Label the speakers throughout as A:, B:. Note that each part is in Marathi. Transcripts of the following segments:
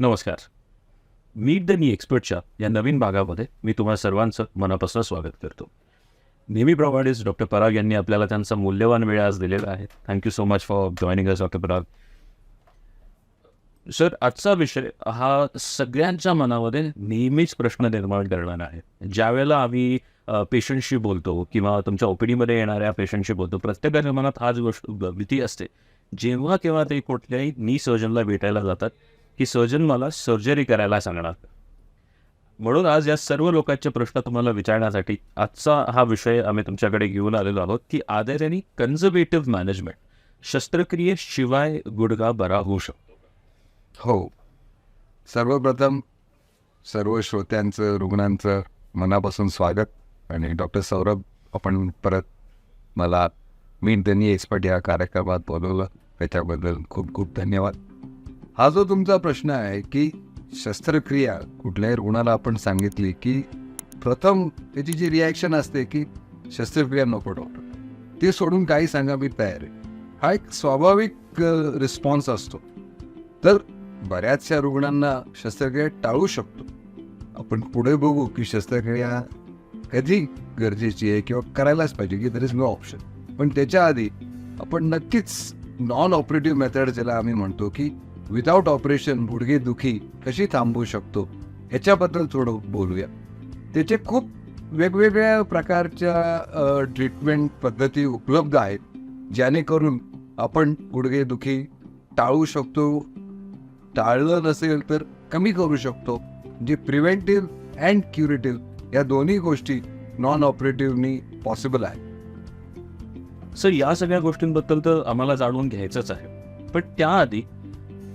A: नमस्कार. मीट द नी एक्सपर्टच्या या नवीन भागामध्ये मी तुम्हाला सर्वांचं मनापासून स्वागत करतो. नेहमीप्रमाणेच डॉक्टर पराग यांनी आपल्याला त्यांचा मूल्यवान वेळ आज दिलेला आहे. Thank you so much for joining us doctor Parag. Sir आजचा विषय हा सगळ्यांच्या मनामध्ये नेहमीच प्रश्न निर्माण करणार आहे. ज्यावेळेला आम्ही पेशंटशी बोलतो किंवा तुमच्या ओपीडीमध्ये येणाऱ्या पेशंटशी बोलतो प्रत्येकाच्या मनात हाच गोष्ट भीती असते. जेव्हा केव्हा ते कुठल्याही नी सर्जनला भेटायला जातात की सर्जन मला सर्जरी करायला सांगणार. म्हणून आज या सर्व लोकांचे प्रश्न तुम्हाला विचारण्यासाठी आजचा हा विषय आम्ही तुमच्याकडे घेऊन आलेलो आहोत की आदर आणि कन्झर्वेटिव्ह मॅनेजमेंट शस्त्रक्रियेशिवाय गुडघा बरा होऊ शकतो.
B: हो. सर्वप्रथम सर्व श्रोत्यांचं रुग्णांचं मनापासून स्वागत. आणि डॉक्टर सौरभ आपण परत मला मी त्यांनी एक्सपर्ट या कार्यक्रमात बोलवलं. त्याच्याबद्दल खूप खूप धन्यवाद. हा जो तुमचा प्रश्न आहे की शस्त्रक्रिया कुठल्याही रुग्णाला आपण सांगितली की प्रथम त्याची जी रिॲक्शन असते की शस्त्रक्रिया नको डॉक्टर ते सोडून काही सांगा मी तयार आहे. हा एक स्वाभाविक रिस्पॉन्स असतो. तर बऱ्याचशा रुग्णांना शस्त्रक्रिया टाळू शकतो. आपण पुढे बघू की शस्त्रक्रिया कधी गरजेची आहे किंवा करायलाच पाहिजे की दर इज नो ऑप्शन पण त्याच्या आधी आपण नक्कीच नॉन ऑपरेटिव्ह मेथड ज्याला आम्ही म्हणतो की विदाऊट ऑपरेशन गुडघे दुखी कशी थांबवू शकतो? याच्याबद्दल थोडं बोलूया. त्याचे खूप वेगवेगळ्या प्रकारच्या ट्रीटमेंट पद्धती उपलब्ध आहेत जेणेकरून आपण गुडघेदुखी टाळू शकतो. टाळलं नसेल तर कमी करू शकतो. जे प्रिव्हेंटिव्ह अँड क्युरेटिव्ह या दोन्ही गोष्टी नॉन ऑपरेटिव्हनी पॉसिबल आहे
A: सर या सगळ्या गोष्टींबद्दल तर आम्हाला जाणून घ्यायचंच आहे. पण त्याआधी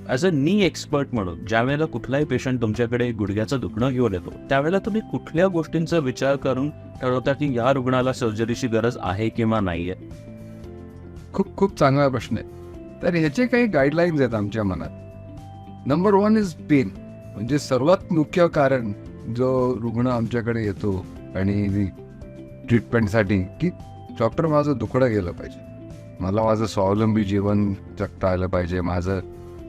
A: ॲज अ नी एक्सपर्ट म्हणून ज्यावेळेला कुठलाही पेशंट तुमच्याकडे गुडघ्याचं दुखणं घेऊन येतो त्यावेळेला तुम्ही कुठल्या गोष्टींचा विचार करून ठरवता की या रुग्णाला सर्जरीची गरज आहे किंवा नाही आहे
B: खूप खूप चांगला प्रश्न आहे. तर ह्याचे काही गाईडलाईन्स आहेत आमच्या मनात. नंबर वन इज पेन म्हणजे सर्वात मुख्य कारण जो रुग्ण आमच्याकडे येतो आणि ट्रीटमेंटसाठी की डॉक्टर माझं दुखडं गेलं पाहिजे. मला माझं स्वावलंबी जीवन जगता आलं पाहिजे. माझं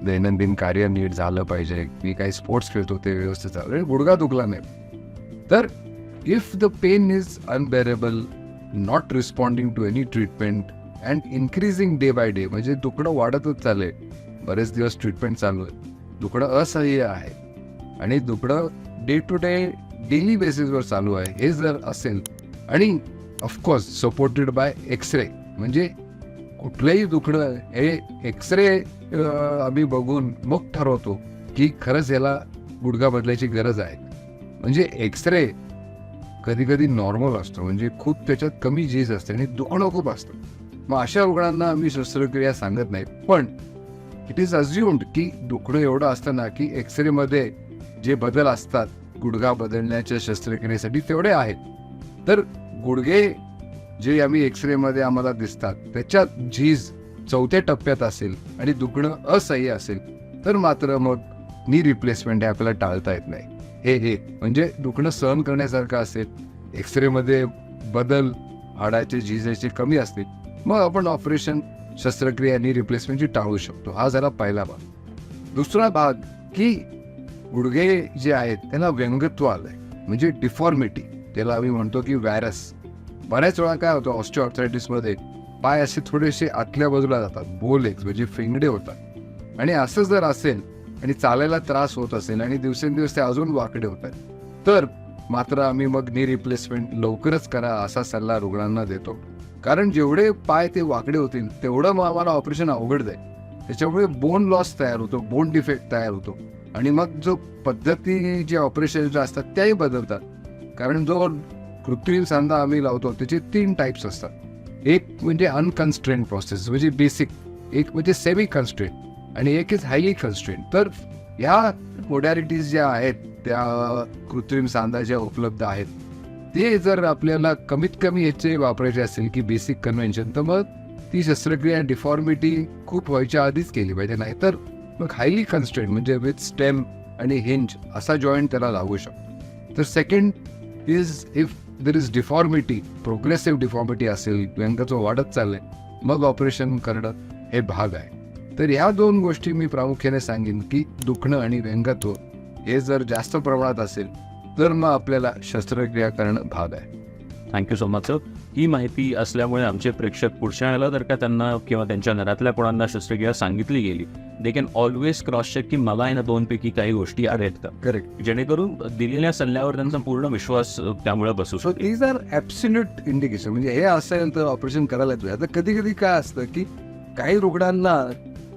B: दैनंदिन कार्य नीट झालं पाहिजे. मी काही स्पोर्ट्स खेळतो ते व्यवस्थित झालं. म्हणजे आणि गुडघा दुखला नाही. तर if the pain is unbearable not responding to any treatment and increasing day by day म्हणजे दुखणं वाढतच चाललंय. बरेच दिवस ट्रीटमेंट चालू आहे दुखणं असह्य आहे. आणि दुखणं डे टू डे डेली बेसिसवर चालू आहे. हे जर असेल आणि ऑफकोर्स सपोर्टेड बाय एक्सरे म्हणजे कुठलंही दुखणं हे एक्सरे आम्ही बघून मग ठरवतो की खरंच याला गुडघा बदलायची गरज आहे. म्हणजे एक्सरे कधी कधी नॉर्मल असतो. म्हणजे खूप त्याच्यात कमी झीज असते आणि दुखणं खूप असतं. मग अशा रुग्णांना आम्ही शस्त्रक्रिया सांगत नाही. पण इट इज अज्युम्ड की दुखणं एवढं असतं ना की एक्सरेमध्ये जे बदल असतात गुडघा बदलण्याच्या शस्त्रक्रियेसाठी तेवढे आहेत. तर गुडघे जे आम्ही एक्सरेमध्ये आम्हाला दिसतात त्याच्यात झीज चौथ्या टप्प्यात असेल आणि दुखणं असह्य असेल तर मात्र मग नी रिप्लेसमेंट हे आपल्याला टाळता येत नाही. हे हे म्हणजे दुखणं सहन करण्यासारखं असेल एक्सरेमध्ये बदल हाडाचे झिजाचे कमी असतील मग आपण ऑपरेशन शस्त्रक्रिया नी रिप्लेसमेंटची टाळू शकतो. हा झाला पहिला भाग. दुसरा भाग की गुडघे जे आहेत त्यांना व्यंगत्व आलंय म्हणजे डिफॉर्मिटी त्याला आम्ही म्हणतो की व्हायरस बऱ्याच वेळा काय होतं ऑस्टिओआर्थरायटिसमध्ये पाय असे थोडेसे आतल्या बाजूला जातात बोलेक्स म्हणजे फिंगडे होतात. आणि असं जर असेल आणि चालायला त्रास होत असेल आणि दिवसेंदिवस ते अजून वाकडे होत आहेत तर मात्र आम्ही मग नी रिप्लेसमेंट लवकरच करा असा सल्ला रुग्णांना देतो. कारण जेवढे पाय ते वाकडे होतील तेवढं मग आम्हाला ऑपरेशन अवघड जाईल. त्याच्यामुळे बोन लॉस तयार होतो बोन डिफेक्ट तयार होतो. आणि मग जो पद्धती जे ऑपरेशन जे असतात त्याही बदलतात. कारण जो कृत्रिम सांधा आम्ही लावतो. त्याचे तीन टाईप्स असतात. एक म्हणजे अनकन्स्ट्रेंट प्रोसेस म्हणजे बेसिक एक म्हणजे सेमी कन्स्ट्रेंट आणि एक इज हायली कन्स्ट्रेंट तर ह्या मोडॅलिटीज ज्या आहेत त्या कृत्रिम सांधा ज्या उपलब्ध आहेत ते जर आपल्याला कमीत कमी याचे वापरायचे असेल की बेसिक कन्व्हेन्शन तर मग ती शस्त्रक्रिया डिफॉर्मिटी खूप व्हायच्या आधीच केली पाहिजे. नाहीतर मग हायली कन्स्ट्रेंट म्हणजे विथ स्टेम आणि हिंज असा जॉईंट त्याला लागू शकतो. तर second is if there is deformity progressive deformity असेल व्यंगाचं वाढत चाललंय. मग ऑपरेशन करणं हे भाग आहे. तर ह्या दोन गोष्टी मी प्रामुख्याने सांगेन की दुखणं आणि व्यंगत्व हे जर जास्त प्रमाणात असेल तर मग आपल्याला शस्त्रक्रिया करणं भाग आहे.
A: Thank you so much sir ही माहिती असल्यामुळे आमचे प्रेक्षक पुढच्या वेळेला जर का त्यांना किंवा त्यांच्या घरातल्या कोणाला शस्त्रक्रिया सांगितली गेली they can always cross check की मला आहे ना दोनपैकी काही गोष्टी आहेत का?
B: करेक्ट
A: जेणेकरून दिलेल्या सल्ल्यावर त्यांचा पूर्ण विश्वास त्यामुळे बसू
B: सो
A: शकेल.
B: दीज आर ॲब्सल्यूट इंडिकेशन म्हणजे हे असेल तर ऑपरेशन करायला पाहिजे आता कधी कधी काय असतं की काही रुग्णांना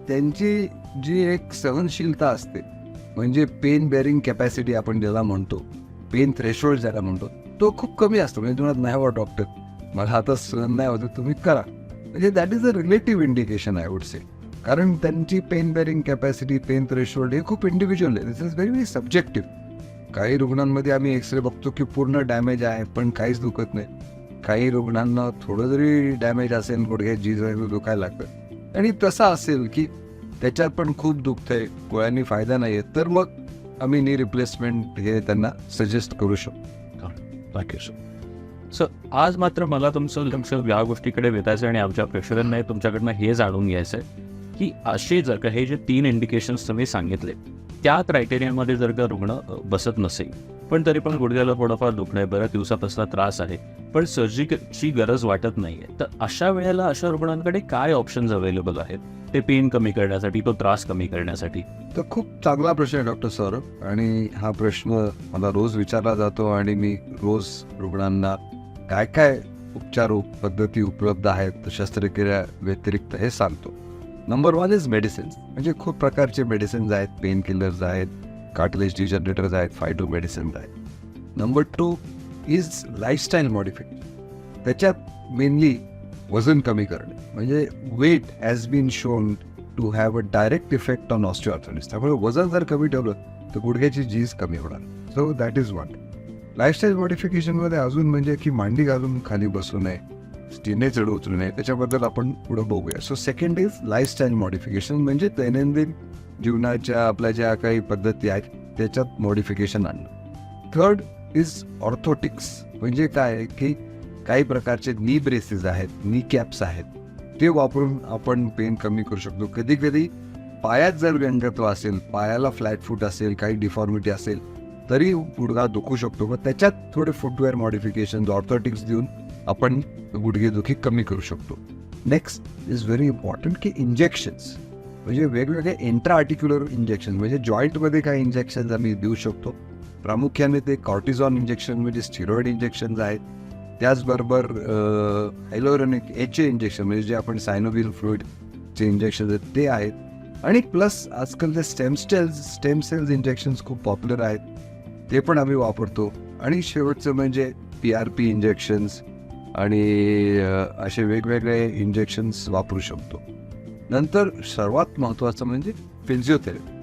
B: त्यांची जी एक सहनशीलता असते म्हणजे पेन बेअरिंग कॅपॅसिटी आपण ज्याला म्हणतो पेन थ्रेशोल्ड ज्याला म्हणतो तो खूप कमी असतो. म्हणजे तुम्हाला नाही हवा डॉक्टर मला आता सहन नाही होतं तुम्ही करा. म्हणजे that is a relative indication I would say कारण त्यांची pain bearing capacity pain threshold हे खूप इंडिव्हिज्युअल आहे. This is very very subjective काही रुग्णांमध्ये आम्ही एक्सरे बघतो की पूर्ण डॅमेज आहे पण काहीच दुखत नाही. काही रुग्णांना थोडं जरी डॅमेज असेल गुडघे जी दुखायला लागतं. आणि तसं असेल की त्याच्यात पण खूप दुखतंय गोळ्यांनी फायदा नाही आहे तर मग आम्ही नी रिप्लेसमेंट हे त्यांना सजेस्ट करू शकतो.
A: थँक्यू सर सर आज मात्र मला तुमचं लक्ष या गोष्टीकडे वेधायचं आणि आमच्या प्रेक्षकांना तुमच्याकडनं हे जाणून घ्यायचं आहे की असे जर का हे जे तीन इंडिकेशन्स तुम्ही सांगितले त्या क्रायटेरियामध्ये जर का रुग्ण बसत नसेल पण तरी पण गुडघ्याला थोडंफार दुखणं आहे बऱ्याच दिवसापासून त्रास आहे पण सर्जिकलची गरज वाटत नाही आहे तर अशा वेळेला अशा रुग्णांकडे काय ऑप्शन्स अवेलेबल आहेत? ते पेन कमी करण्यासाठी तो त्रास कमी करण्यासाठी.
B: तर खूप चांगला प्रश्न आहे डॉक्टर सौरभ आणि हा प्रश्न मला रोज विचारला जातो आणि मी रोज रुग्णांना काय काय उपचार पद्धती उपलब्ध आहेत शस्त्रक्रिया व्यतिरिक्त हे सांगतो. नंबर वन इज मेडिसिन्स म्हणजे खूप प्रकारचे मेडिसिन्स आहेत पेन किलर्स आहेत कार्टिलेज डिजनरेटर्स आहेत फायटो मेडिसिन्स आहेत. Number two is lifestyle modification त्याच्यात मेनली वजन कमी करणे. म्हणजे weight has been shown to have a direct effect on osteoarthritis त्यामुळे वजन जर कमी ठेवलं तर गुडघ्याची झीज कमी होणार. So that is one lifestyle मॉडिफिकेशनमध्ये अजून म्हणजे की मांडी घालून खाली बसू नये स्टीने चढ उचलू नये त्याच्याबद्दल आपण पुढं बघूया. So second is lifestyle modification म्हणजे दैनंदिन जीवनाच्या आपल्या ज्या काही पद्धती आहेत त्याच्यात मॉडिफिकेशन आणणं. थर्ड इज ऑर्थोटिक्स म्हणजे काय आहे की काही प्रकारचे नी ब्रेसेस आहेत नी कॅप्स आहेत ते वापरून आपण पेन कमी करू शकतो. कधी कधी पायात जर व्यंगत्व असेल पायाला फ्लॅट फूट असेल काही डिफॉर्मिटी असेल तरी गुडघा दुखू शकतो. व त्याच्यात थोडे फुटवेअर मॉडिफिकेशन ऑर्थोटिक्स देऊन आपण गुडघेदुखी कमी करू शकतो. नेक्स्ट इज व्हेरी इम्पॉर्टंट की इंजेक्शन्स म्हणजे वेगवेगळे इंट्रा आर्टिक्युलर इंजेक्शन म्हणजे जॉईंटमध्ये काही इंजेक्शन्स आम्ही देऊ शकतो. प्रामुख्याने ते कॉर्टिझॉन इंजेक्शन म्हणजे स्टिरॉइड इंजेक्शन्स आहेत. त्याचबरोबर हायलोरनिक एचे इंजेक्शन म्हणजे जे आपण सायनोबिल फ्लुईडचे इंजेक्शन आहेत ते आहेत. आणि प्लस आजकाल ते stem cells stem cells injections खूप पॉप्युलर आहेत. ते पण आम्ही वापरतो. आणि शेवटचं म्हणजे पी आर पी इंजेक्शन्स आणि असे वेगवेगळे इंजेक्शन्स वापरू शकतो. नंतर सर्वात महत्त्वाचं म्हणजे physiotherapy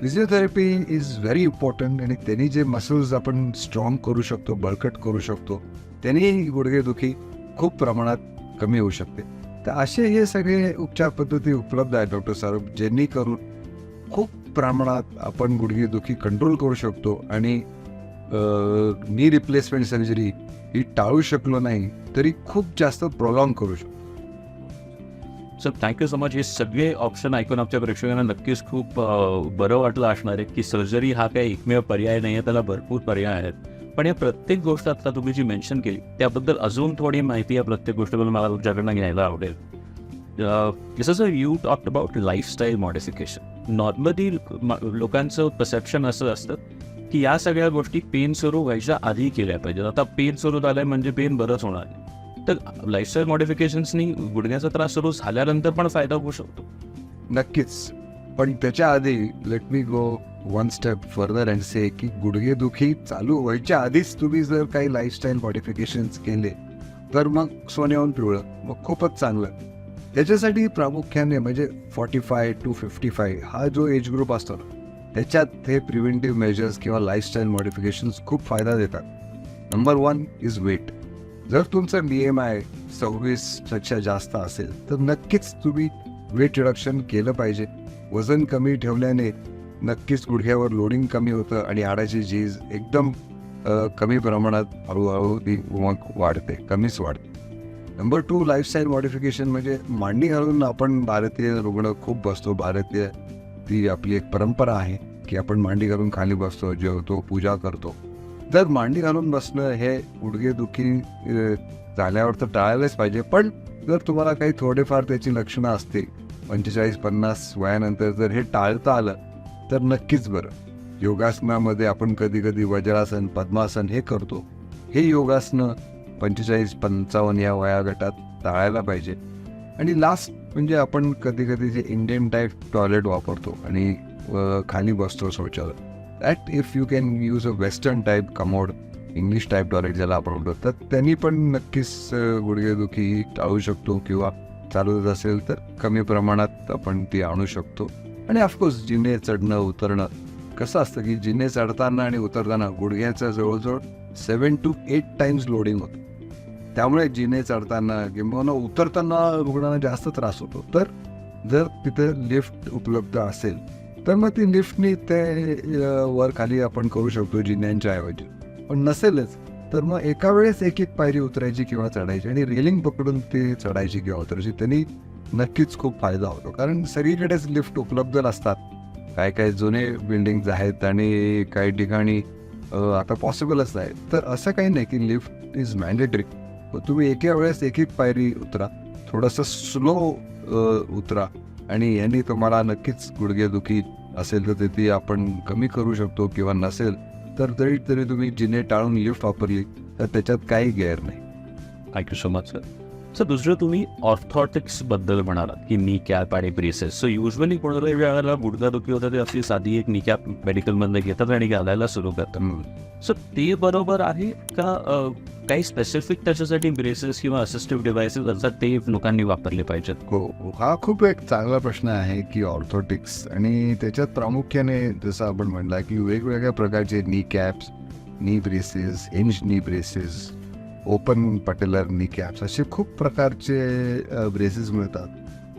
B: physiotherapy is very important आणि त्यांनी जे मसल्स आपण स्ट्रॉंग करू शकतो बळकट करू शकतो त्यांनी गुडघेदुखी खूप प्रमाणात कमी होऊ शकते. तर असे हे सगळे उपचार पद्धती उपलब्ध आहेत डॉक्टर साहेब ज्यांनी करून खूप प्रमाणात आपण गुडघेदुखी कंट्रोल करू शकतो आणि नी रिप्लेसमेंट सर्जरी ही टाळू शकलो नाही तरी खूप जास्त प्रोलॉंग करू शकतो.
A: सर थँक्यू सो मच हे सगळे ऑप्शन ऐकून आमच्या प्रेक्षकांना नक्कीच खूप बरं वाटलं असणार आहे की सर्जरी हा काही एकमेव पर्याय नाही आहे त्याला भरपूर पर्याय आहेत. पण या प्रत्येक गोष्ट आता तुम्ही जी मेन्शन केली त्याबद्दल अजून थोडी माहिती या प्रत्येक गोष्टीबद्दल मला तुमच्याकडनं घ्यायला आवडेल. जसं sir you talked about lifestyle modification normally लोकांचं परसेप्शन असं असतं की या सगळ्या गोष्टी पेन सुरू व्हायच्या आधी केल्या पाहिजेत. आता पेन सुरू झालंय म्हणजे पेन बरंच होणार आहे. तर लाईफस्टाईल मॉडिफिकेशन्सनी गुडघ्याचा त्रास सुरू झाल्यानंतर पण फायदा होऊ शकतो.
B: नक्कीच. पण त्याच्या आधी let me go one step further and say की गुडघेदुखी चालू व्हायच्या आधीच तुम्ही जर काही लाईफस्टाईल मॉडिफिकेशन्स केले तर मग सोन्याहून पिवळं मग खूपच चांगलं. त्याच्यासाठी प्रामुख्याने म्हणजे forty five two fifty five हा जो एज ग्रुप असतो ना त्याच्यात हे प्रिव्हेंटिव्ह मेजर्स किंवा लाईफस्टाईल मॉडिफिकेशन्स खूप फायदा देतात. नंबर वन इज वेट जर तुमचं बी एम आय सव्वीसपेक्षा जास्त असेल तर नक्कीच तुम्ही वेट रिडक्शन केलं पाहिजे. वजन कमी ठेवल्याने नक्कीच गुडघ्यावर लोडिंग कमी होतं आणि हाडाची झीज एकदम कमी प्रमाणात हळूहळू ती मग वाढते कमीच वाढते. नंबर टू लाईफस्टाईल मॉडिफिकेशन म्हणजे मांडी घालून आपण भारतीय रुग्ण खूप बसतो. भारतीय ती आपली एक परंपरा आहे की आपण मांडी घालून खाली बसतो जेवतो पूजा करतो. तर मांडी घालून बसणं हे गुडघेदुखी झाल्यावर तर टाळायलाच पाहिजे. पण जर तुम्हाला काही थोडेफार त्याची लक्षणं असतील पंचेचाळीस पन्नास वयानंतर जर हे टाळता आलं तर नक्कीच बरं. योगासनामध्ये आपण कधी कधी वज्रासन पद्मासन हे करतो. हे योगासनं पंचेचाळीस पंचावन्न या वयागटात टाळायला पाहिजे. आणि लास्ट म्हणजे आपण कधी कधी जे इंडियन टाईप टॉयलेट वापरतो आणि खाली बसतो शौचालय that if you can use a western type commode English type toilet ज्याला आपण म्हणतो तर त्यांनी पण नक्कीच गुडघेदुखी टाळू शकतो किंवा चालवत असेल तर कमी प्रमाणात आपण ती आणू शकतो. आणि ऑफकोर्स जिने चढणं उतरणं कसं असतं की जिने चढताना आणि उतरताना गुडघ्याचं जवळजवळ seven to eight times loading होतं. त्यामुळे जिने चढताना किंवा उतरताना रुग्णांना जास्त त्रास होतो. तर जर तिथे लिफ्ट उपलब्ध असेल तर मग ती लिफ्टनी ते वर खाली आपण करू शकतो जिन्यांच्या ऐवजी. पण नसेलच तर मग एका वेळेस एक एक पायरी उतरायची किंवा चढायची आणि रेलिंग पकडून ती चढायची किंवा उतरायची त्यांनी नक्कीच खूप फायदा होतो. कारण सगळीकडेच लिफ्ट उपलब्ध नसतात. काय काय जुने बिल्डिंग्ज आहेत आणि काही ठिकाणी आता पॉसिबलच नाही. तर असं काही नाही की लिफ्ट इज मॅन्डेटरी. तुम्ही एका वेळेस एक एक पायरी उतरा. थोडंसं स्लो उतरा. आणि यांनी तुम्हाला नक्कीच गुडघेदुखी असेल तर ते आपण कमी करू शकतो किंवा नसेल तर तरी तरी तुम्ही जिने टाळून लिफ्ट वापरली तर त्याच्यात काही गैर नाही.
A: Thank you so much sir sir दुसरं तुम्ही ऑर्थॉटिक्सबद्दल म्हणालात की नी कॅप आणि ब्रेसेस सो युजली कोणाला वेळेला गुडघादुखी होतं ते आपली साधी एक नी कॅप मेडिकलमधनं घेतात आणि घालायला सुरू करतात. सो ते बरोबर आहे का काही स्पेसिफिक त्याच्यासाठी ब्रेसेस किंवा असिस्टिव्ह डिव्हायसेस असतात ते लोकांनी वापरले पाहिजेत?
B: हो हा खूप एक चांगला प्रश्न आहे की ऑर्थोटिक्स आणि त्याच्यात प्रामुख्याने जसं आपण म्हणला की वेगवेगळ्या प्रकारचे knee caps knee braces inch knee braces open patellar knee caps असे खूप प्रकारचे ब्रेसेस मिळतात.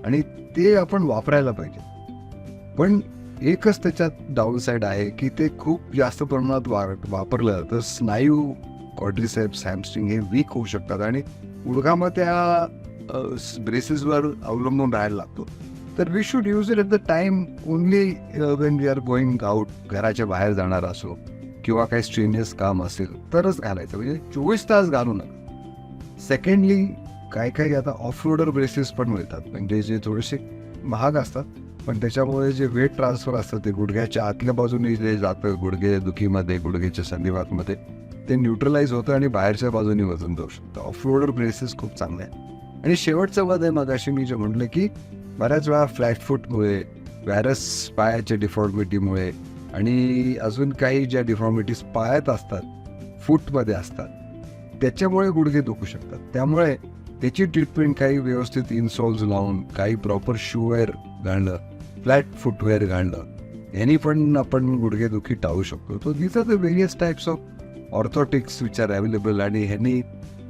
B: आणि ते आपण वापरायला पाहिजे पण एकच त्याच्यात डाऊन साईड आहे की ते खूप जास्त प्रमाणात वा वापरलं तर स्नायू कॉड्रिसेप्स हॅमस्ट्रिंग हे वीक होऊ शकतात आणि गुडघा मग त्या ब्रेसेसवर अवलंबून राहायला लागतो. तर we should use it at the time only when we are going out घराच्या बाहेर जाणार असो किंवा काही स्ट्रेनियस काम असेल तरच घालायचं. म्हणजे चोवीस तास घालू नका. सेकंडली काय काही आता ऑफ रोडर ब्रेसेस पण मिळतात. म्हणजे जे थोडेसे महाग असतात. पण त्याच्यामुळे जे वेट ट्रान्सफर असतं ते गुडघ्याच्या आतल्या बाजूने जे जातं गुडघे दुखीमध्ये गुडघ्याच्या संधिवातमध्ये ते न्यूट्रलाइज होतं आणि बाहेरच्या बाजूने वजन जाऊ शकतं. ऑफ प्लेसेस खूप चांगले आहे आणि शेवटचं मत आहे मगाशी मी जे म्हटलं की बऱ्याच वेळा फ्लॅटफूटमुळे व्हायरस पायाच्या डिफॉर्मिटीमुळे आणि अजून काही ज्या डिफॉर्मिटीज पायात असतात फूटमध्ये असतात त्याच्यामुळे गुडघे दुखू शकतात. त्यामुळे त्याची ट्रीटमेंट काही व्यवस्थित इन्सॉल्स लावून काही प्रॉपर शूवेअर घालणं फ्लॅट फुटवेअर घालणं यांनी पण आपण गुडघेदुखी टाळू शकतो. तो these are the various types of orthotics which are available आणि ह्यांनी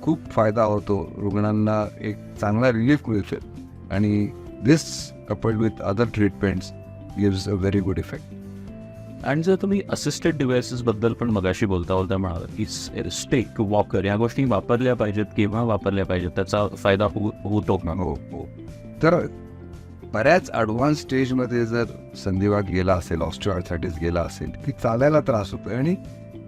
B: खूप फायदा होतो. रुग्णांना एक चांगला रिलीफ मिळतो. आणि this coupled with other treatments gives a very good effect
A: आणि जर तुम्ही असिस्टेड डिव्हायसेसबद्दल पण मगाशी बोलता बोलता म्हणाल की स्टेक वॉकर या गोष्टी वापरल्या पाहिजेत केव्हा वापरल्या पाहिजेत त्याचा फायदा हो होतो का?
B: हो हो. तर बऱ्याच ॲडव्हान्स स्टेजमध्ये जर संधिवात गेला असेल ऑस्ट्रोआर्थायटिस गेला असेल की चालायला त्रास होतो आणि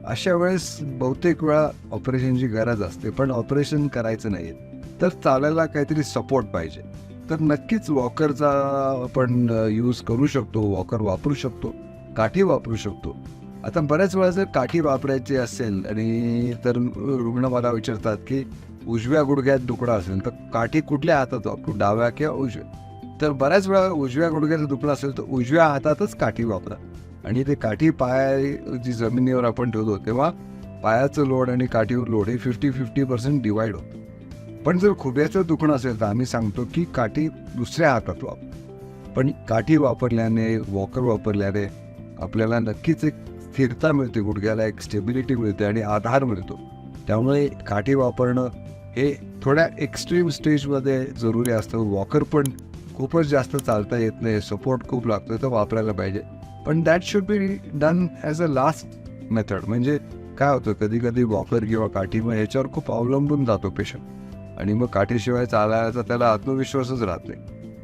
B: अशा वेळेस बहुतेक वेळा ऑपरेशनची गरज असते पण ऑपरेशन करायचं नाही तर चालायला काहीतरी सपोर्ट पाहिजे. तर नक्कीच वॉकरचा आपण uh, यूज करू शकतो वॉकर वापरू शकतो. काठी वापरू शकतो. आता बऱ्याच वेळा जर काठी वापरायची असेल आणि तर रुग्ण मला विचारतात की उजव्या गुडघ्यात दुखडा असेल तर काठी कुठल्या हातात वापरू? डाव्या किंवा उजव्या? तर बऱ्याच वेळा उजव्या गुडघ्याचं दुखणं असेल तर उजव्या हातातच काठी वापरा. आणि ते काठी पाय जी जमिनीवर आपण ठेवतो तेव्हा पायाचं लोड आणि काठीवर लोड हे फिफ्टी फिफ्टी पर्सेंट डिवाईड होतं. पण जर खुब्याचं दुखणं असेल तर आम्ही सांगतो की काठी दुसऱ्या हातात वापर. पण काठी वापरल्याने वॉकर वापरल्याने आपल्याला नक्कीच एक स्थिरता मिळते गुडघ्याला एक स्टेबिलिटी मिळते आणि आधार मिळतो. त्यामुळे काठी वापरणं हे थोड्या एक्स्ट्रीम स्टेजमध्ये जरुरी असतं. वॉकर पण खूपच जास्त चालता येत नाही सपोर्ट खूप लागतो तर वापरायला पाहिजे. पण that should be done as a last method म्हणजे काय होतं कधी कधी वॉकर किंवा काठी मग ह्याच्यावर खूप अवलंबून जातो पेशंट आणि मग काठीशिवाय चालायचा त्याला आत्मविश्वासच राहत नाही.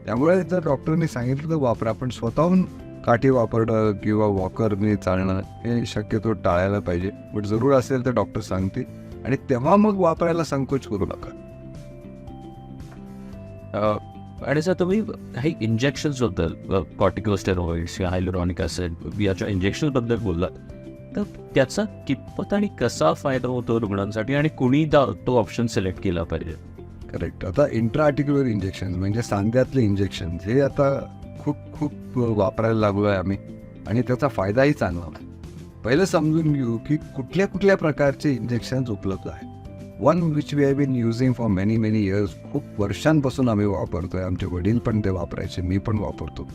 B: त्यामुळे जर डॉक्टरने सांगितलं तर वापरा पण स्वतःहून काठी वापरणं किंवा वॉकरने चालणं हे शक्यतो टाळायला पाहिजे. बट जरूर असेल तर डॉक्टर सांगते आणि तेव्हा मग वापरायला संकोच करू नका.
A: आणि सर तुम्ही काही इंजेक्शन्सबद्दल कॉर्टिकोस्टेरॉइड्स किंवा हायलोरॉनिक ॲसिड याच्या इंजेक्शनबद्दल बोललात. तर त्याचा कितपत आणि कसा फायदा होतो रुग्णांसाठी? आणि कुणी तो ऑप्शन सिलेक्ट केला पाहिजे?
B: करेक्ट आता इंट्राआर्टिक्युलर इंजेक्शन म्हणजे सांध्यातले इंजेक्शन हे आता खूप खूप वापरायला लागलो आहे आम्ही. आणि त्याचा फायदाही चांगला होता. पहिलं समजून घेऊ की कुठल्या कुठल्या प्रकारचे इंजेक्शन्स उपलब्ध आहेत. One which we have been using for many many years खूप वर्षांपासून आम्ही वापरतो आहे आमचे वडील पण ते वापरायचे मी पण वापरतो.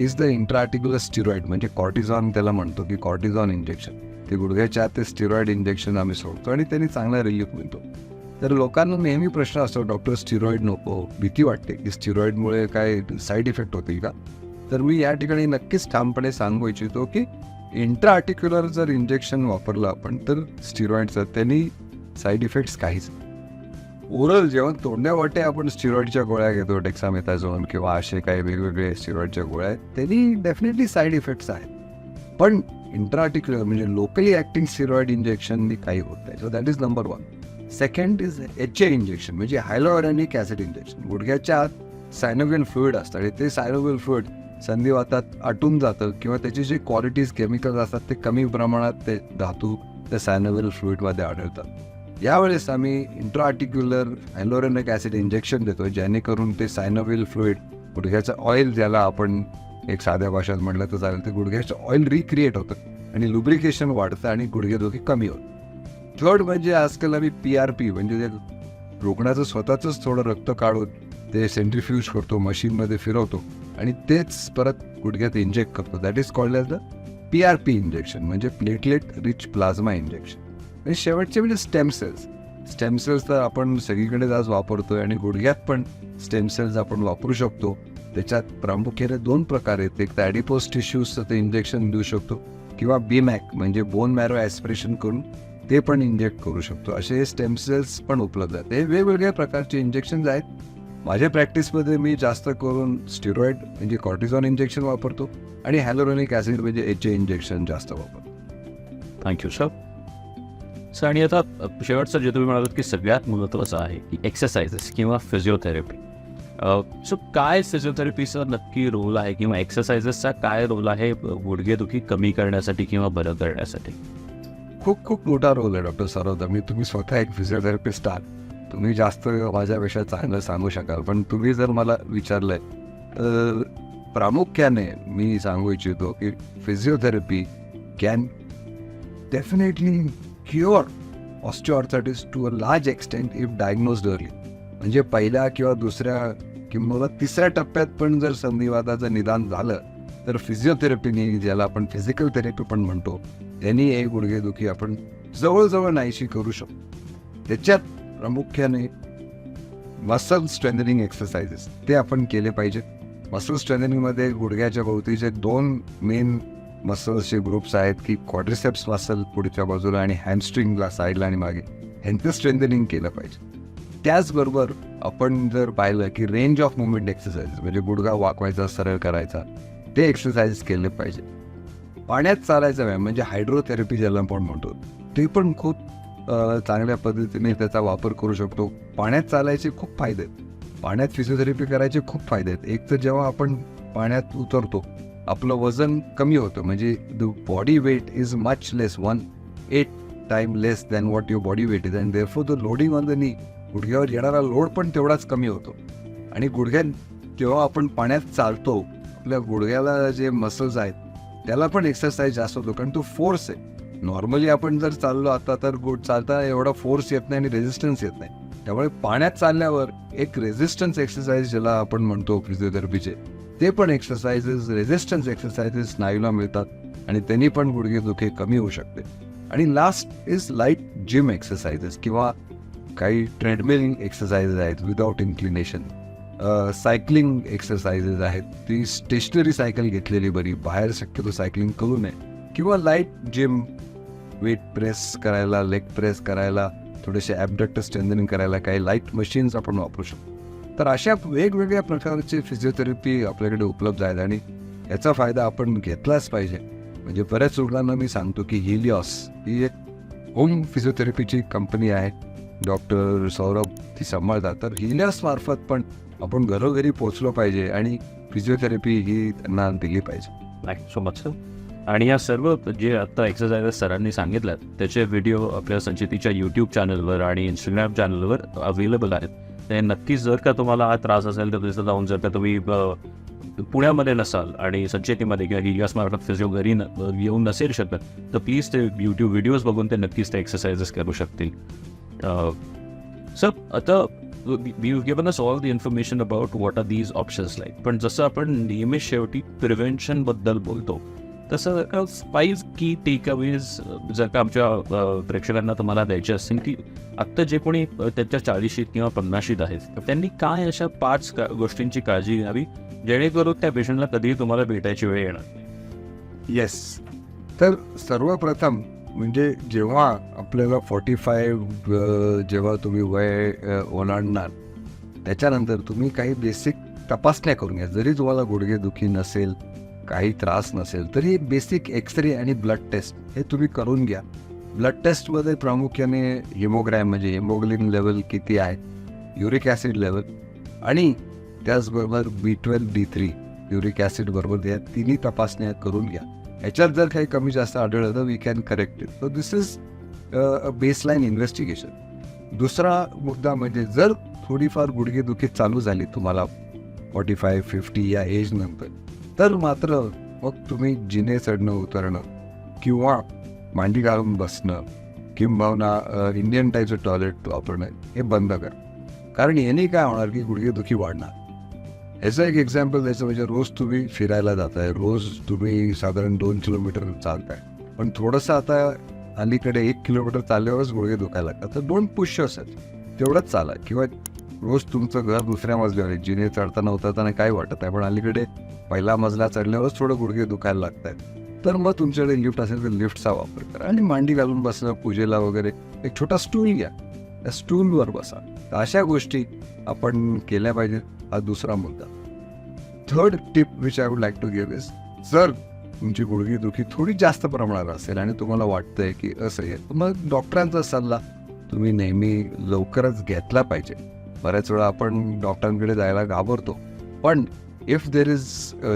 B: इज द इंट्राटिक्युलर स्टिरॉइड म्हणजे कॉर्टिझॉन त्याला म्हणतो की कॉर्टिझॉन इंजेक्शन ते गुडघ्याच्या आत ते स्टिरॉइड इंजेक्शन आम्ही सोडतो आणि त्यांनी चांगला रिलीफ मिळतो. तर लोकांना नेहमी प्रश्न असतो डॉक्टर स्टिरॉइड नको. भीती वाटते की स्टिरॉइडमुळे काय साईड इफेक्ट होतील का? तर मी या ठिकाणी नक्कीच ठामपणे सांगू इच्छितो की इंट्रा आर्टिक्युलर जर इंजेक्शन वापरलं आपण तर स्टिरॉइडचं त्यांनी साईड इफेक्ट्स काहीच ओरल जेवण तोडण्यावाटे आपण स्टिरॉइडच्या गोळ्या घेतो डेक्सामेथाझोन किंवा असे काही वेगवेगळे स्टिरॉइडच्या गोळ्या आहेत त्यांनी डेफिनेटली साईड इफेक्ट्स आहेत. पण इंट्राआर्टिक्युलर म्हणजे लोकली ॲक्टिंग स्टिरॉइड इंजेक्शननी काही होत नाही. So that is number one second is H A injection म्हणजे हायलोरॅनिक ॲसिड इंजेक्शन गुडघ्याच्या आत सायनोवेल फ्लुइड असतं आणि ते सायनोवेल फ्लुइड संधिवातात आटून जातं किंवा त्याची जे क्वालिटीज केमिकल्स असतात ते कमी प्रमाणात ते धातू त्या सायनोवेल फ्लुइडमध्ये आढळतात. यावेळेस आम्ही इंट्राआर्टिक्युलर हायलोरॅनिक ॲसिड इंजेक्शन देतो जेणेकरून ते सायनोवेल फ्लुइड गुडघ्याचं ऑइल ज्याला आपण एक साध्या भाषेत म्हटलं तर चालेल ते गुडघ्याचं ऑइल रिक्रिएट होतं आणि लुब्रिकेशन वाढतं आणि गुडघेदुखी कमी होतं थर्ड म्हणजे आजकाल आम्ही पी आर पी म्हणजे ते रुग्णाचं स्वतःचंच थोडं रक्त काढून ते सेंट्रीफ्यूज करतो मशीनमध्ये फिरवतो. आणि तेच परत गुडघ्यात इंजेक्ट करतो. That is called as the P R P injection म्हणजे प्लेटलेट रिच प्लाझ्मा इंजेक्शन आणि शेवटचे म्हणजे स्टेम सेल्स स्टेम सेल्स तर आपण सगळीकडेच आज वापरतोय आणि गुडघ्यात पण स्टेम सेल्स आपण वापरू शकतो. त्याच्यात प्रामुख्याने दोन प्रकार आहेत. एक तर ॲडिपोस टिश्यूजचं ते इंजेक्शन देऊ शकतो. किंवा बीमॅक म्हणजे बोन मॅरो ॲस्पिरेशन करून ते पण इंजेक्ट करू शकतो. असे स्टेम सेल्स पण उपलब्ध आहेत. हे वेगवेगळ्या प्रकारचे इंजेक्शन्स आहेत. माझ्या प्रॅक्टिसमध्ये मी जास्त करून स्टिरॉइड म्हणजे कॉर्टिझॉन इंजेक्शन वापरतो आणि हॅलोरोनिक ॲसिड म्हणजे एच ए इंजेक्शन जास्त वापरतो.
A: थँक्यू सर सर आणि आता शेवटचं जे तुम्ही म्हणालात की सगळ्यात महत्त्वाचं आहे की एक्सरसाइजेस किंवा फिजिओथेरपी सो काय फिजिओथेरपीचा नक्की रोल आहे किंवा एक्सरसाइजेसचा काय रोल आहे गुडघेदुखी कमी करण्यासाठी किंवा बरं करण्यासाठी?
B: खूप खूप मोठा रोल आहे डॉक्टर सरोदा. मी तुम्ही स्वतः एक फिजिओथेरपिस्ट आहात. तुम्ही जास्त माझ्यापेक्षा चांगलं सांगू शकाल. पण तुम्ही जर मला विचारलंय तर प्रामुख्याने मी सांगू इच्छितो की physiotherapy can definitely cure osteoarthritis to a large extent if diagnose early म्हणजे पहिल्या किंवा दुसऱ्या किंवा तिसऱ्या टप्प्यात पण जर संधिवाताचं निदान झालं तर फिजिओथेरपीने ज्याला आपण फिजिकल थेरपी पण म्हणतो. त्यांनी हे गुडघेदुखी आपण जवळजवळ नाहीशी करू शकतो. त्याच्यात प्रामुख्याने मसल स्ट्रेंथनिंग एक्सरसाइजेस ते आपण केले पाहिजेत. मसल स्ट्रेंथनिंगमध्ये गुडघ्याच्या भोवतीचे दोन मेन मसल्सचे ग्रुप्स आहेत की क्वाड्रिसेप्स मसल पुढच्या बाजूला आणि हॅमस्ट्रिंगला साईडला आणि मागे ह्यांचं स्ट्रेंथनिंग केलं पाहिजे. त्याचबरोबर आपण जर पाहिलं की रेंज ऑफ मुवमेंट एक्सरसाइज म्हणजे गुडघा वाकवायचा सरळ करायचा ते एक्सरसाइज केले पाहिजे. पाण्यात चालायचा व्यायाम म्हणजे हायड्रोथेरपी ज्याला आपण म्हणतो ते पण खूप चांगल्या पद्धतीने त्याचा वापर करू शकतो. पाण्यात चालायचे खूप फायदे आहेत. पाण्यात फिजिओथेरपी करायचे खूप फायदे आहेत. एक तर जेव्हा आपण पाण्यात उतरतो आपलं वजन कमी होतं म्हणजे the body weight is much less one eight time less than what your body weight is and therefore the loading on the knee गुडघ्यावर येणारा लोड पण तेवढाच कमी होतो. आणि गुडघ्यात जेव्हा आपण पाण्यात चालतो आपल्या गुडघ्याला जे मसल्स आहेत त्याला पण एक्सरसाइज जास्त होतो कारण तो फोर्स आहे. नॉर्मली आपण जर चाललो आता तर गुड चालता एवढा फोर्स येत नाही आणि रेझिस्टन्स येत नाही. त्यामुळे पाण्यात चालल्यावर एक रेझिस्टन्स एक्सरसाइज ज्याला आपण म्हणतो फिजिओथेरपीचे ते पण एक्सरसाइजेस रेझिस्टन्स एक्सरसाइजेस स्नायूला मिळतात आणि त्यांनी पण गुडघेदुखी कमी होऊ शकते. आणि last is light gym exercises किंवा काही ट्रेडमिल एक्सरसाइजेस आहेत विदाउट इन्क्लिनेशन सायकलिंग एक्सरसाइजेस आहेत. ती स्टेशनरी सायकल घेतलेली बरी. बाहेर शक्यतो सायकलिंग करू नये. किंवा लाइट जिम वेट प्रेस करायला लेग प्रेस करायला थोडेसे ॲबडक्ट स्ट्रेंथनिंग करायला काही लाइट मशीन्स आपण वापरू शकतो. तर अशा वेगवेगळ्या प्रकारचे फिजिओथेरपी आपल्याकडे उपलब्ध आहेत आणि याचा फायदा आपण घेतलाच पाहिजे. म्हणजे बऱ्याच रुग्णांना मी सांगतो की हिलियॉस ही एक होम फिजिओथेरपीची कंपनी आहे. डॉक्टर सौरभ ती सांभाळतात. तर हिलियॉसमार्फत पण आपण घरोघरी पोचलो पाहिजे आणि फिजिओथेरपी ही त्यांना दिली पाहिजे.
A: सो मच सर आणि या सर्व जे आत्ता एक्सरसाइजेस सरांनी सांगितल्यात त्याचे व्हिडिओ आपल्या संचितीच्या यूट्यूब चॅनलवर आणि इंस्टाग्राम चॅनलवर अवेलेबल आहेत. ते नक्कीच जर का तुम्हाला हा त्रास असेल तर तिथं जाऊन जर का तुम्ही पुण्यामध्ये नसाल आणि संचेतीमध्ये किंवा हिलियास मार्फत फिजिओ घरी न येऊन नसेल शकत तर प्लीज ते यूट्यूब व्हिडिओज बघून ते नक्कीच ते एक्सरसाइजेस करू शकतील. सर आता you given us all the information about what are these options like पण जसं आपण नेहमी शेवटी प्रिव्हेन्शनबद्दल बोलतो तसं का फाईव्ह की टेक अवेज जर का आमच्या प्रेक्षकांना तुम्हाला द्यायचे असतील की आत्ता जे कोणी त्यांच्या चाळीशीत किंवा पन्नाशीत आहेत त्यांनी काय अशा पाच का गोष्टींची काळजी घ्यावी जेणेकरून त्या पेशंटला कधीही तुम्हाला भेटायची वेळ येणार
B: येस तर सर्वप्रथम म्हणजे जेव्हा आपल्याला फॉर्टी फाईव्ह जेव्हा तुम्ही वय ओलांडणार त्याच्यानंतर तुम्ही काही बेसिक तपासण्या करून घ्या. जरी तुम्हाला गुडघेदुखी नसेल काही त्रास नसेल तरी बेसिक एक्सरे आणि ब्लड टेस्ट हे तुम्ही करून घ्या. ब्लड टेस्टमध्ये प्रामुख्याने हिमोग्रॅम म्हणजे हिमोग्लिन लेवल किती आहे युरिक ॲसिड लेवल आणि त्याचबरोबर B twelve D three uric acid बरोबर या तिन्ही तपासण्या करून घ्या. ह्याच्यात जर काही कमी जास्त आढळलं तर we can correct it so this is baseline investigation दुसरा मुद्दा म्हणजे जर थोडीफार गुडघेदुखी चालू झाली तुम्हाला फॉर्टी फाय फिफ्टी या एज नंतर तर मात्र मग तुम्ही जिने चढणं उतरणं किंवा मांडी घालून बसणं किंबहुना इंडियन टाईपचं टॉयलेट वापरणं हे बंद कर. कारण याने काय होणार की गुडघेदुखी वाढणार. याचं एक एक्झाम्पल द्यायचं म्हणजे रोज तुम्ही फिरायला जाताय रोज तुम्ही साधारण दोन किलोमीटर चालताय पण थोडंसं आता अलीकडे एक किलोमीटर चालल्यावरच गुडघे दुखायला लागतात तर दोन पुष्य असेल तेवढंच चाला किंवा रोज तुमचं घर दुसऱ्या मजल्यावर आहे जिने चढताना उतरताना काय वाटत आहे पण अलीकडे पहिला मजला चढल्यावरच थोडं गुडघे दुखायला लागत आहेत तर मग तुमच्याकडे लिफ्ट असेल तर लिफ्टचा वापर करा आणि मांडी घालून बसणं पूजेला वगैरे एक छोटा स्टूल घ्या त्या स्टूलवर बसा तर अशा गोष्टी आपण केल्या पाहिजेत हा दुसरा मुद्दा. Third tip which I would like to give is जर तुमची गुडघेदुखी थोडी जास्त प्रमाणात असेल आणि तुम्हाला वाटतंय की असं आहे मग डॉक्टरांचा सल्ला तुम्ही नेहमी लवकरच घेतला पाहिजे. बऱ्याच वेळा आपण डॉक्टरांकडे जायला घाबरतो. पण if there is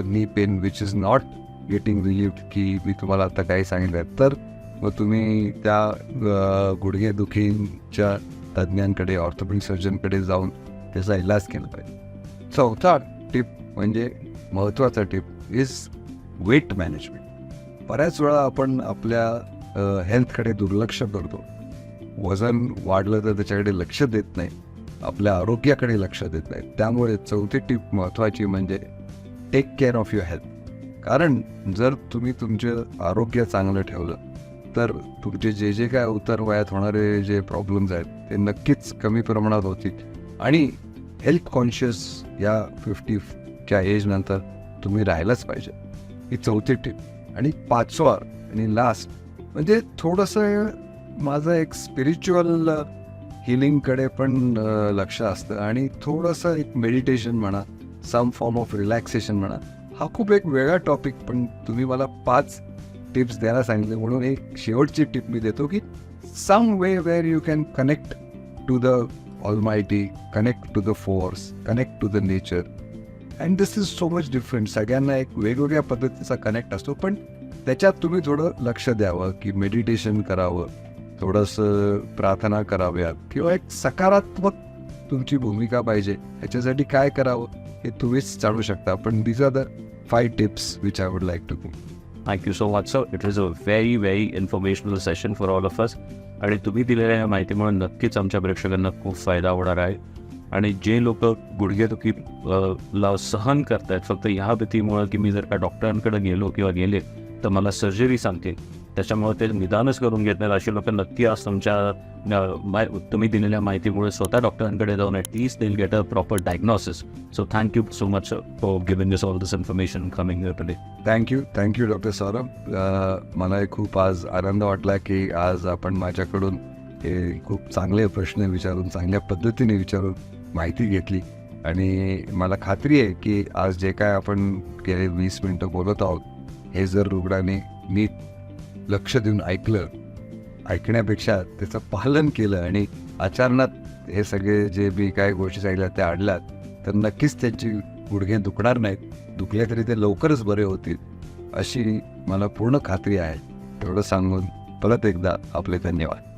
B: knee pain which is not getting relieved की मी तुम्हाला आता काही सांगितलं तर मग तुम्ही त्या गुडघेदुखींच्या गुडघेदुखीच्या तज्ज्ञांकडे ऑर्थोपेडिक सर्जनकडे जाऊन त्याचा इलाज केला पाहिजे. चौथा टिप म्हणजे महत्त्वाचा टिप इज वेट मॅनेजमेंट बऱ्याच वेळा आपण आपल्या हेल्थकडे दुर्लक्ष करतो. वजन वाढलं तर त्याच्याकडे लक्ष देत नाही. आपल्या आरोग्याकडे लक्ष देत नाही. त्यामुळे चौथी टिप महत्त्वाची म्हणजे take care of your health कारण जर तुम्ही तुमचं आरोग्य चांगलं ठेवलं तर तुमचे जे जे काय उतर वयात होणारे जे प्रॉब्लेम्स आहेत ते नक्कीच कमी प्रमाणात होतील. आणि हेल्थ कॉन्शियस या फिफ्टीच्या एजनंतर तुम्ही राहायलाच पाहिजे. ही चौथी टिप आणि पाचवा आणि लास्ट म्हणजे थोडंसं माझं एक स्पिरिच्युअल हिलिंगकडे पण लक्ष असतं. आणि थोडंसं एक मेडिटेशन म्हणा सम फॉर्म ऑफ रिलॅक्सेशन म्हणा हा खूप एक वेगळा टॉपिक पण तुम्ही मला पाच टिप्स द्यायला सांगितले. म्हणून एक शेवटची टिप मी देतो की some way where you can connect to the almighty connect to the force connect to the nature and this is so much different सगळ्यांना एक वेगवेगळ्या पद्धतीचा कनेक्ट असतो. पण त्याच्यात तुम्ही थोडं लक्ष द्यावं की मेडिटेशन करावं थोडंसं प्रार्थना कराव्यात. किंवा एक सकारात्मक तुमची भूमिका पाहिजे. ह्याच्यासाठी काय करावं हे तुम्हीच जाणू शकता. पण these are the five tips which I would like to give
A: thank you so much sir it is a very very informational session for all of us आणि तुम्ही दिलेल्या या माहितीमुळे नक्कीच आमच्या प्रेक्षकांना खूप फायदा होणार आहे. आणि जे लोक गुडघेदुखी ला सहन करतायत फक्त ह्या भीतीमुळं की मी जर का डॉक्टरांकडे गेलो किंवा गेले तर मला सर्जरी सांगतील. त्याच्यामुळे ते निदानच करून घेत नाहीत अशी लोक नक्की आज तुमच्या तुम्ही दिलेल्या माहितीमुळे स्वतः डॉक्टरांकडे जाऊन at least they'll get a proper diagnosis so thank you so much for giving this all this information coming today
B: thank you thank you doctor Saurabh मला मलाही खूप आज आनंद वाटला की आज आपण माझ्याकडून हे खूप चांगले प्रश्न विचारून चांगल्या पद्धतीने विचारून माहिती घेतली. आणि मला खात्री आहे की आज जे काय आपण गेले वीस मिनटं बोलत आहोत हे जर रुग्णाने नीट लक्ष देऊन ऐकलं ऐकण्यापेक्षा त्याचं पालन केलं आणि आचरणात हे सगळे जे मी काय गोष्टी सांगितल्या त्या आणल्यात तर नक्कीच त्यांची गुडघे दुखणार नाहीत. दुखले तरी ते लवकरच बरे होतील अशी मला पूर्ण खात्री आहे. तेवढं सांगून परत एकदा आपले धन्यवाद.